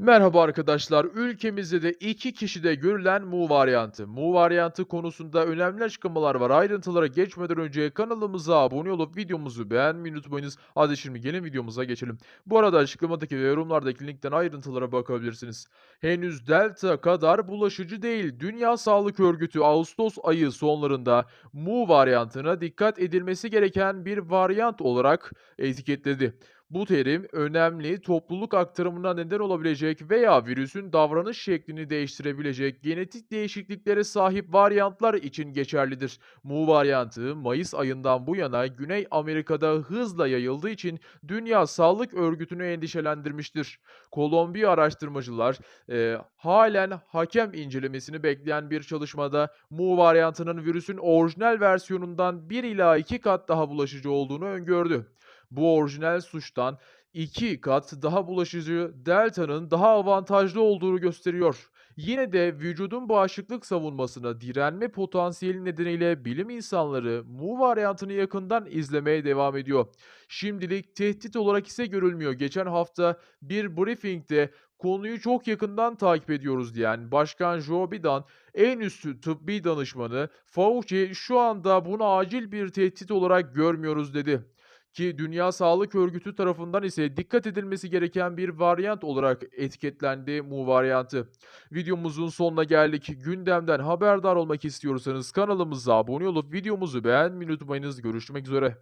Merhaba arkadaşlar. Ülkemizde de iki kişide görülen Mu varyantı. Mu varyantı konusunda önemli açıklamalar var. Ayrıntılara geçmeden önce kanalımıza abone olup videomuzu beğenmeyi unutmayınız. Hadi şimdi gelin videomuza geçelim. Bu arada açıklamadaki ve yorumlardaki linkten ayrıntılara bakabilirsiniz. Henüz Delta kadar bulaşıcı değil. Dünya Sağlık Örgütü Ağustos ayı sonlarında Mu varyantına dikkat edilmesi gereken bir varyant olarak etiketledi. Bu terim önemli topluluk aktarımına neden olabilecek veya virüsün davranış şeklini değiştirebilecek genetik değişikliklere sahip varyantlar için geçerlidir. Mu varyantı Mayıs ayından bu yana Güney Amerika'da hızla yayıldığı için Dünya Sağlık Örgütü'nü endişelendirmiştir. Kolombiya araştırmacılar eee, halen hakem incelemesini bekleyen bir çalışmada Mu varyantının virüsün orijinal versiyonundan 1 ila 2 kat daha bulaşıcı olduğunu öngördü. Bu orijinal suçtan 2 kat daha bulaşıcı Delta'nın daha avantajlı olduğunu gösteriyor. Yine de vücudun bağışıklık savunmasına direnme potansiyeli nedeniyle bilim insanları Mu varyantını yakından izlemeye devam ediyor. Şimdilik tehdit olarak ise görülmüyor. Geçen hafta bir briefingde konuyu çok yakından takip ediyoruz diyen Başkan Joe Biden, en üstü tıbbi danışmanı Fauci şu anda bunu acil bir tehdit olarak görmüyoruz dedi. Ki Dünya Sağlık Örgütü tarafından ise dikkat edilmesi gereken bir varyant olarak etiketlendi Mu varyantı. Videomuzun sonuna geldik. Gündemden haberdar olmak istiyorsanız kanalımıza abone olup videomuzu beğenmeyi unutmayınız. Görüşmek üzere.